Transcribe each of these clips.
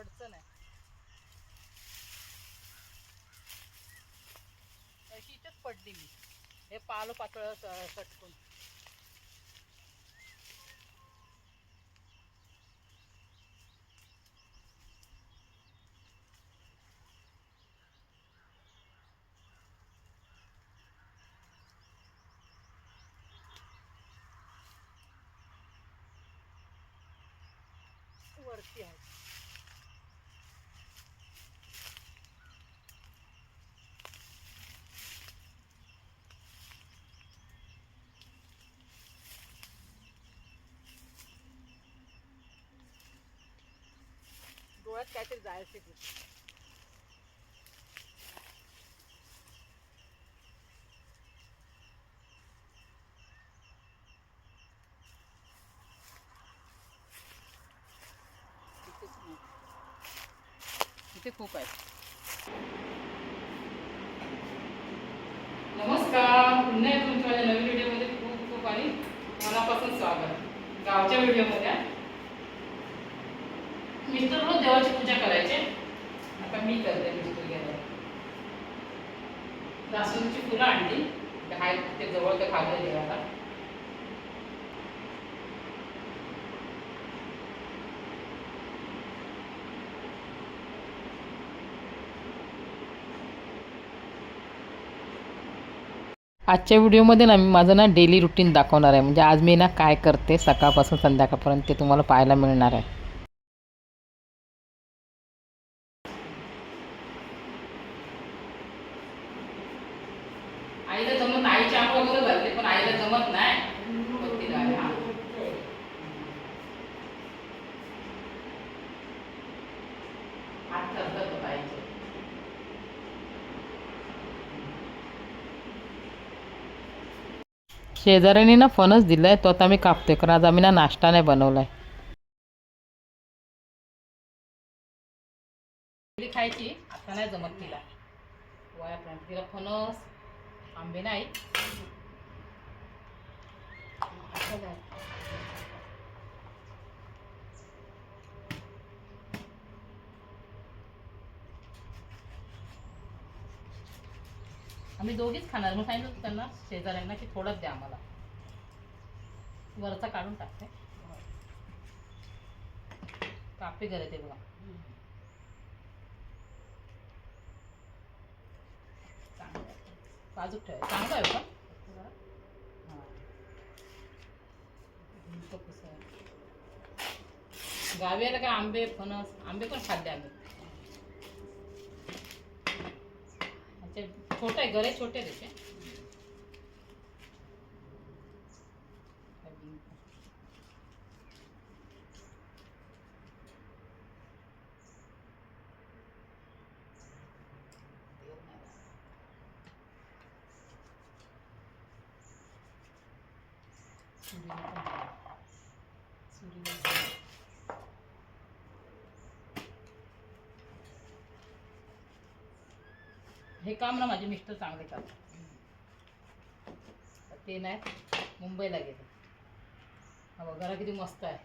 अडचण आहे. अशीच पडली मी. हे पालो पातळ सटकून. वरती आहे. काहीतरी जायचं ते इथेच नाही. इथे खूप आहे नमस्कार पुन्हा एकदा तुमच्या माझ्या नवीन व्हिडिओमध्ये खूप खूप आणि मनापासून स्वागत गावच्या व्हिडिओमध्ये आहे. मिस्टर रोज देवाची पूजा करायचे आता मी करते मिस्टर गेल्यावर जास्वंदीची फुलं आणली. ते ते जवळ ते खाल्ले देवाला. आजच्या व्हिडिओमध्ये ना मी माझं ना डेली रुटीन दाखवणार आहे. म्हणजे आज मी ना काय करते सकाळपासून संध्याकाळपर्यंत ते तुम्हाला पाहायला मिळणार आहे आईला जमत आईची आंघोळ वगैरे घालते पण आईला जमत नाही? हा. हात शेजाऱ्याने ना फणस दिलाय तो आता मी कापते कारण आज आम्ही ना नाश्ता नाही बनवलाय. खायची आता नाही जमत तिला. तिला फणस आंबे नाही आता काय? आम्ही दोघीच खाणार. मग सांगितलं त्यांना शेजाऱ्यांना की थोडंच द्या आम्हाला. वरचा काढून टाकते. कापे करे ते बघा. चांगलं बाजूक ठेवा. चांगलं आहे का हां. आहे? गावी आलं का आंबे फणस? आंबे पण खाल्ले आम्ही. छोटे आहे गरे छोटे आहे त्याचे सुरीला पण आहे. सुरीला पण आहे. हे काम ना माझे मिस्टर चांगले करतात. ते नाही मुंबईला गेले. हा बघ घरा किती मस्त आहे.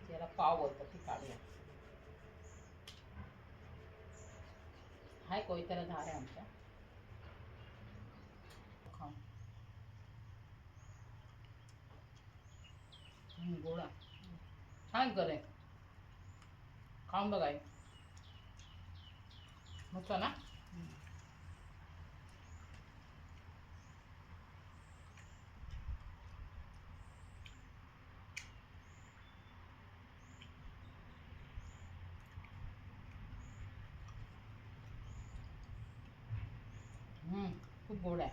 त्याला पाव बोलतात ती काढूया. हाय कोयत्याला धार आहे आमच्या. खाऊन. गोडा. छान करे खाऊन बघाय मस्त ना हम्म, खूप गोड आहे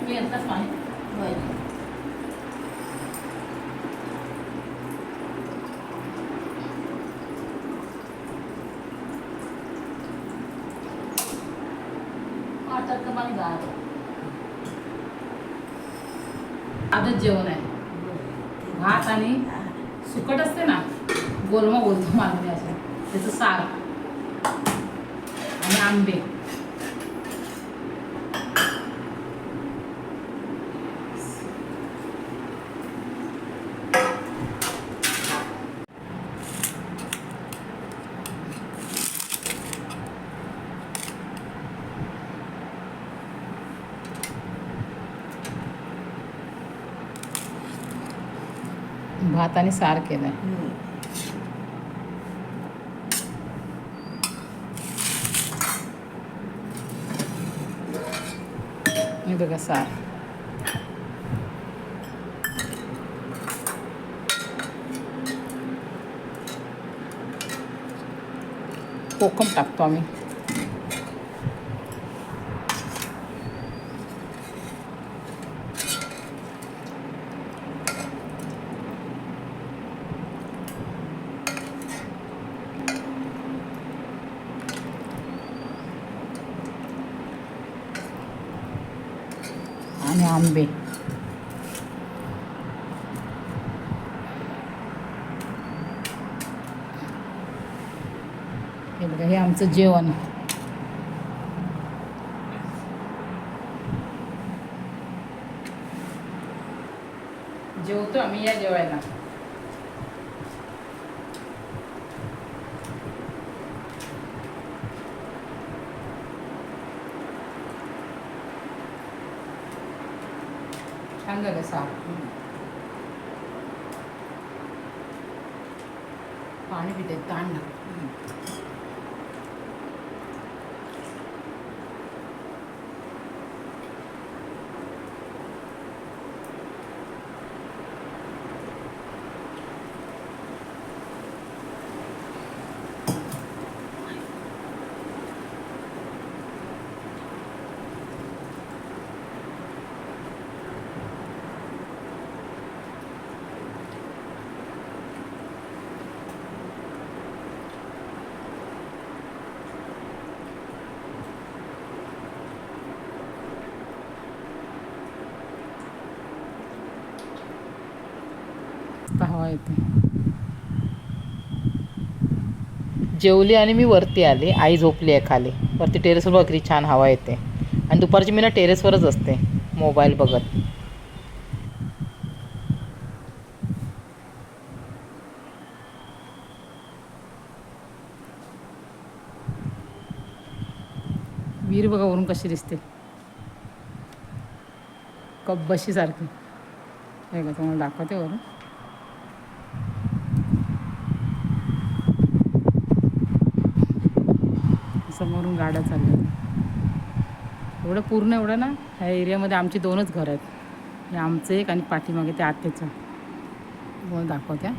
मी यांचाच पाणी आटाचं पाणी गार आता जेवण आहे. भात आणि सुकट असते ना गोलमा बोलतो मागणी असं त्याचं सार आणि आंबे. हाताने सार सार आहे हे बघा सार. कोकम टाकतो आम्ही आणि आंबे. हे बघा हे आमचं जेवण जेवतो आम्ही या जेवायला छान झालं सार पाणी येते जेवली आणि मी वरती आले. आई झोपली आहे खाली वरती टेरेसवर बकरी छान हवा येते. आणि दुपारची मी ना टेरेसवरच असते. मोबाईल बघत. वीर बघा वरून कशी दिसते. कब्बशी सारखी हे का तुम्हाला दाखवते वरून. गाड्या चालल्या. एवढं पूर्ण एवढं ना ह्या एरियामध्ये आमची दोनच घरं आहेत. आमचं एक आणि पाठीमागे ते आत्याचं. तुम्हाला दाखवत्या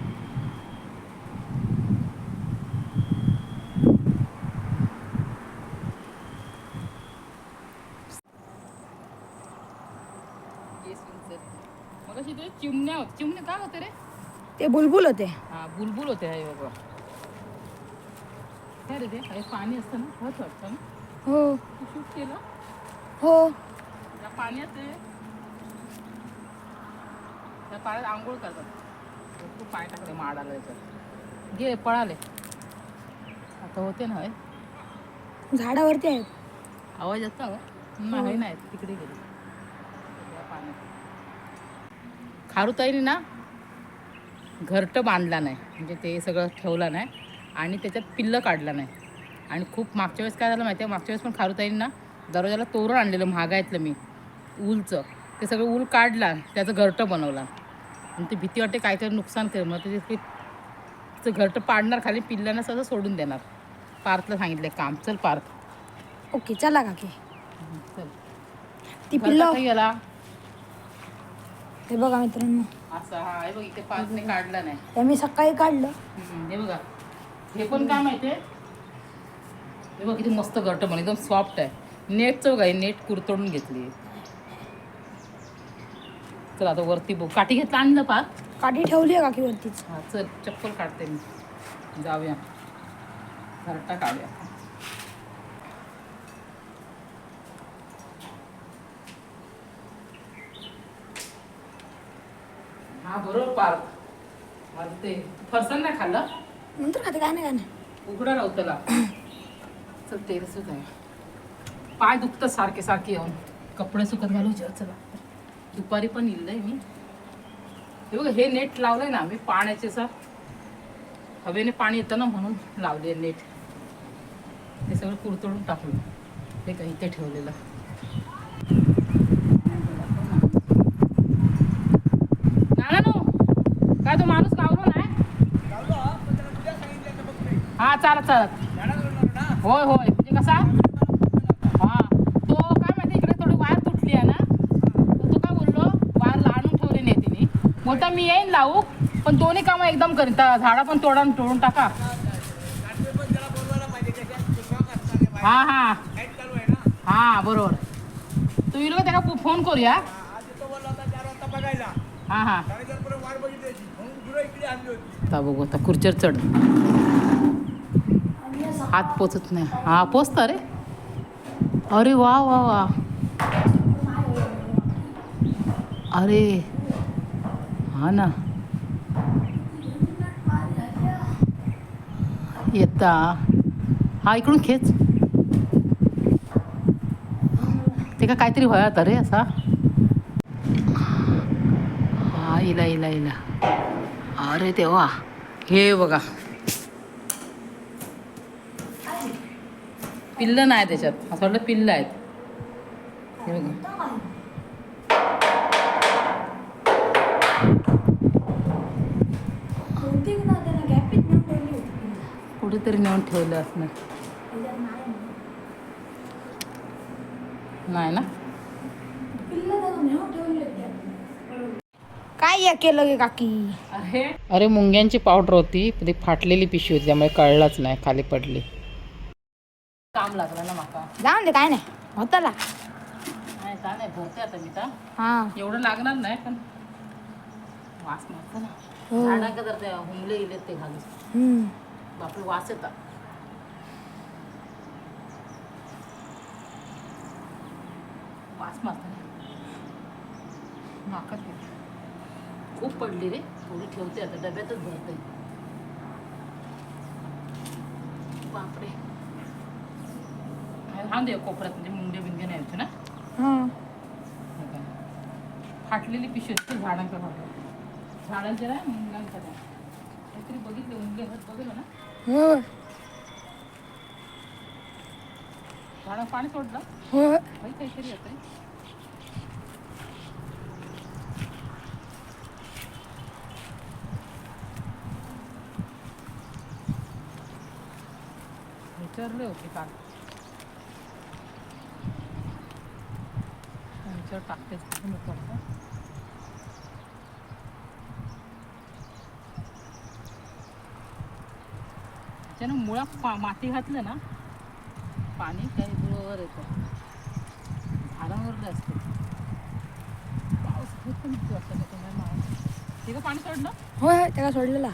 चिमण्या होत चिमण्या काय होते रे? ते बुलबुल होते. हा बुलबुल होते हे बाबा. काय रे ते हे पाणी असतं ना? होत वाटतं ना? हो. तू शूट केलं? हो. या पाण्यात आहे त्या पाण्यात आंघोळ करतात. तू पाय टाकले माडाला याच्यात. घे पळाले. आता होते ना हे झाडावरती आहेत. आवाज येतो का? नाही नाही तिकडे गेले. या पाण्यात. खारुताईने ना घरटं बांधला नाही. म्हणजे ते सगळं ठेवलं नाही. आणि त्याच्यात पिल्लं काढलं नाही. आणि खूप मागच्या वेळेस काय झालं माहिती आहे? मागच्या वेळेस पण खारुताईने ना दरवाजाला तोरण आणलेलं महागायतलं मी. ऊलचं. ते सगळं ऊल काढला त्याचं घरटं बनवलं. आणि ते भीती वाटते काहीतरी नुकसान कर मग ते ते- ते घरटं पाडणार खाली पिल्लांना सगळं सोडून देणार. पार्थला सांगितलं काम. चल पार्थ ओके चला काकी. चल. ती पिल्लं गेला हे बघा मित्रांनो. असं हा हे बघ इथे पाचने काढला नाही. मी सकाळी काढलं. हे बघा. हे पण काय माहितीये? हे बघ किती मस्त घरट पण एकदम सॉफ्ट आहे. नेटचं बघा हे नेट कुरतडून घेतली. चल आता वरती बघ. काठी घेतला आणलं पार काठी ठेवली आहे काकी वरतीच. हा चल चप्पल काढते मी. जाऊया. घरटा काढूया. हा बरोबर पार्क. ते फरसाण नाही खाल्लं? नंतर खाते काय नाही काय नाही. उघडा त्याला. चल तेरसच आहे पाय दुखतात सारखे सारखे येऊन. कपडे सुकत घालू चल चला. दुपारी पण इल्लंय मी. हे बघा हे नेट लावलंय ना मी पाण्याचे सर हवेने पाणी येतं ना म्हणून लावले नेट. हे सगळं कुरतडून टाकलं. हे काही इथे ठेवलेलं नाना नो काय तो माणूस गावलो नाही हा चालत चालत. होय होय. म्हणजे कसा? हा. तो काय माहिती इकडे थोडी वायर तुटली आहे ना. तर तो काय बोललो वायर लाणून ठेवली नाही तिने. बोलता मी येईन लावू पण दोन्ही कामं एकदम करीन. त्या झाडं पण तोडून तोडून टाका. हा हा. हा बरोबर. तू येईल का त्याला फोन करूया. हा हा. आता बघू आता खुर्चीवर चढ. आत पोचत नाही. हा पोचता रे अरे वा वा वा. अरे. हा ना. येता. हा इकडून खेच. ते का काहीतरी व्हायत आता रे असा. हा इला इला इला. अरे तेव्हा हे बघा. पिल्लं नाही त्याच्यात. असं वाटलं पिल्लं आहेत. हे बघा. कुठेतरी नेऊन ठेवलं असणार. नाही ना. काय या केलं गे काकी? अरे? अरे मुंग्यांची पावडर होती. पण ती फाटलेली पिशवी होती त्यामुळे कळलाच नाही खाली पडली. काम लागलं ना माका. जाऊन दे काय नाही. होताला. नाही भरते आता मी तर. हा. एवढं लागणार नाही पण वास मारतं ना हो. तर ते हुमले गेलेत ते घालून हम्म. बापरे वास वास मारता नाकात येते. खूप पडली रे. थोडी ठेवते आता डब्यातच भरते. बापरे. दे कोपऱ्यात म्हणजे मुंडे बिंगे नाही होते ना? हा. फाटलेली पिशवी असते झाडांच्या फाटल्या झाडांच्या नाही मुंगांच्या नाही काहीतरी बघितले मुंगे हात बघितलं ना? हो झाडा पाणी सोडलं? हो काही काहीतरी येतंय. विचारले होते काल. विचार टाकतेच कुठे नको आता. त्याच्यानं मुळात पा माती घातलं ना पाणी काही बरोबर येतं झाडावरलं असते पाऊस खूप पण भीती वाटतं का तुम्हाला मावळ तिथं पाणी सोडलं होय त्याला सोडलेला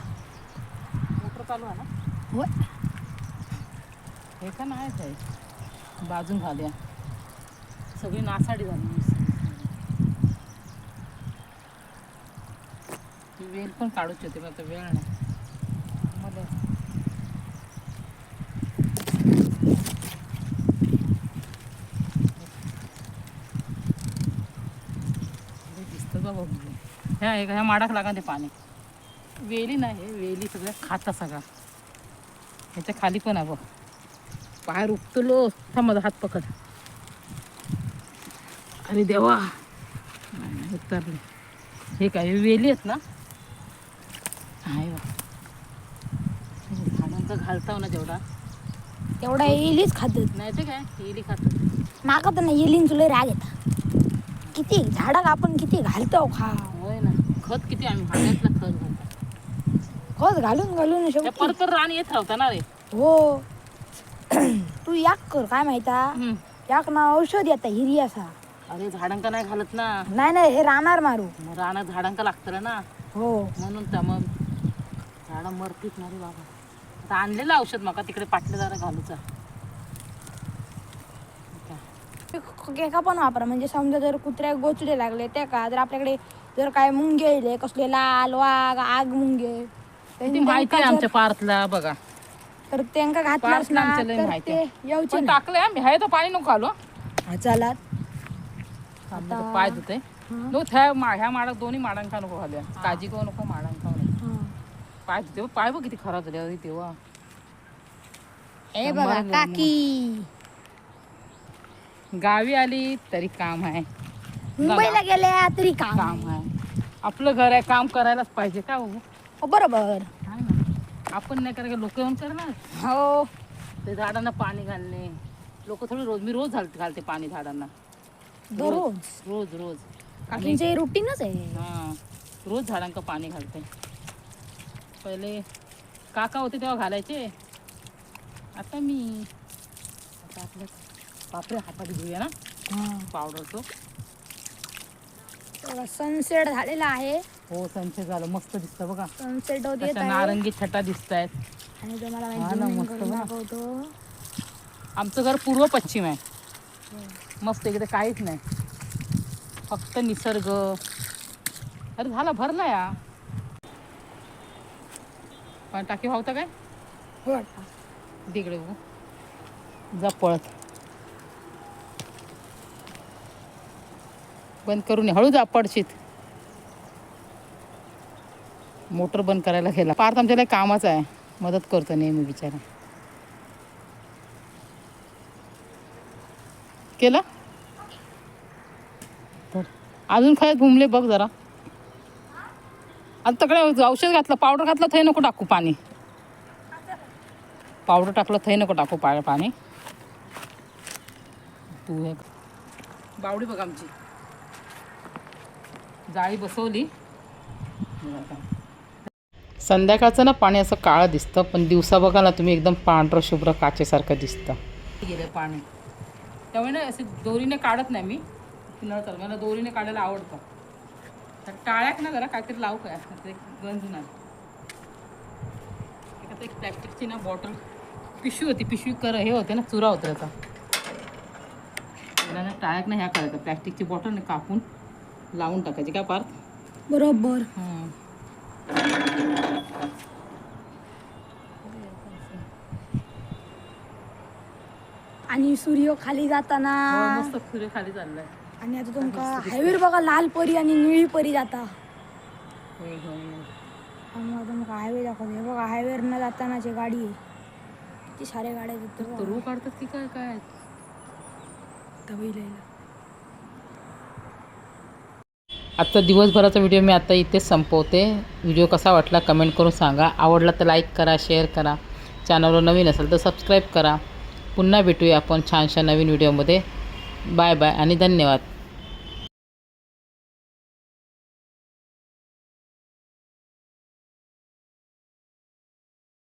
मोटर चालू आहे ना होय हे का नाहीच आहे बाजून झाल्या सगळी नासाडी झाली ती वेल पण काढूच होते पण आता वेळ नाही. ह्या ह्या माडाक लागा ते पाणी. वेली नाही हे वेली सगळ्या खाता सगळा. ह्याच्या खाली पण आहे बघ. पाय थांब माझा हात पकड. अरे देवा. उतरले. हे काय वेली आहेत ना? आहे बघ झाडांचा घालताव ना जेवढा तेवढा येईलीच खातात नाही ते काय वेली खातात माका तर नाही येलीन तुला राग येता. किती झाडाला आपण किती घालतो खा. होय ना खत किती आम्ही भाड्यातला खत घालतो. खत घालून घालून शेवटी परत परत रान येत राहता ना रे. हो. तू याक कर काय माहिता हम्म. याक ना औषध येता हिरी असा. अरे झाडांका नाही घालत ना? नाही नाही हे राहणार मारू. मग रानात झाडांका लागतं ना? हो. म्हणून त्या मग झाडं मरतीच ना रे बाबा. आता आणलेलं औषध माका तिकडे पाटलं जरा घालूचा. एका पण वापरा. म्हणजे समजा जर कुत्र्या गोचडे लागले त्या का जर आपल्याकडे जर काय मुंगे येले कसले लाल वाघ आग मुंगे ती माहिती आहे आमच्या पार्थला बघा. तर त्यांका घातलास पार्थला ना आमच्या लय तर माहिती ते आहे. येऊचे पण ना. टाकलंय आम्ही. आहे तो पाणी नको घालू. हा, चला. थांब, आता पाय धुते नो मा ह्या माडा दोन्ही माडांका नको घालूया. काजी को नको माडांका हा. पाय धुते पाय बघ किती खराब झाले तेव्हा हे बघा काकी. गावी आली तरी काम आहे. मुंबईला गेल्या तरी काम काम आहे. आपलं घर आहे काम करायलाच पाहिजे का हो? हो बरोबर. ना. आपण नाही करा लोक येऊन करणार? हो. ते झाडांना पाणी घालणे. लोक थोडी रोज मी रोज घालते घालते पाणी झाडांना. दररोज. रोज रोज. काकींचे रुटीनच आहे. हां. रोज झाडांना पाणी घालते. पहिले काका होते तेव्हा घालायचे. आता मी आता आपलं बापरे हातात घेऊया ना. पावडरचं. सनसेट झालेला आहे. हो संचय झालं. मस्त दिसतं बघा. सनसेट होत नारंगी छटा दिसत आहेत आणि तुम्हाला हा ना, zoom मस्त करून बघ. दाखवतो. आमचं घर पूर्व पश्चिम आहे. मस्त इकडे काहीच नाही. फक्त निसर्ग. अरे झाला भरला या. पण टाकी व्हावता काय? हो. तिकडे बघू जा पळत. बंद करून. हळू जा पडशीत. मोटर बंद करायला गेला. पार्थ आमच्याला कामाचा आहे. मदत करतो नेहमी बिचारा. केला? तर. अजून काय घुमले बघ जरा. आता तकडे औषध घातलं पावडर घातलं थंय नको टाकू पाणी. पावडर टाकलं थंय नको टाकू पा पाणी. तू हे बावडी बघ आमची. जाळी बसवली. संध्याकाळचं ना पाणी असं काळं दिसतं पण दिवसा बघा ना तुम्ही एकदम पांढरं शुभ्र काचेसारखं दिसतं. गेलं पाणी. त्यामुळे ना असे दोरीने काढत नाही मी. नळ चालू मला दोरीने काढायला आवडतं. तर टाळ्याक ना जरा काहीतरी लावू काय आता एक गंज नाही एक प्लॅस्टिकची ना बॉटल पिशवी होती पिशवी कर हे होते ना चुरा होता त्याचा. त्याला ना टाळ्याक ना ह्या करायचं प्लॅस्टिकची बॉटल ना कापून लावून टाकायची काय पार्थ? बरोबर. हं. आणि सूर्य खाली जाताना. होय, मस्त सूर्य खाली चाललाय. आणि आता तुमका हायवेर बघा लाल परी आणि निळी परी जाता. होय तुमका हायवे दाखवतो. हे बघा हायवेर न जातानाची गाडी आहे. किती सारे गाड्या आहेत इथं काढतात की काय काय आजचा दिवसभराचा व्हिडिओ मी आता इथेच संपवते. व्हिडिओ कसा वाटला कमेंट करून सांगा. आवडला तर लाईक करा शेअर करा. चॅनलवर नवीन असेल तर सबस्क्राईब करा. पुन्हा भेटूया आपण छानशा नवीन व्हिडिओमध्ये बाय बाय आणि धन्यवाद.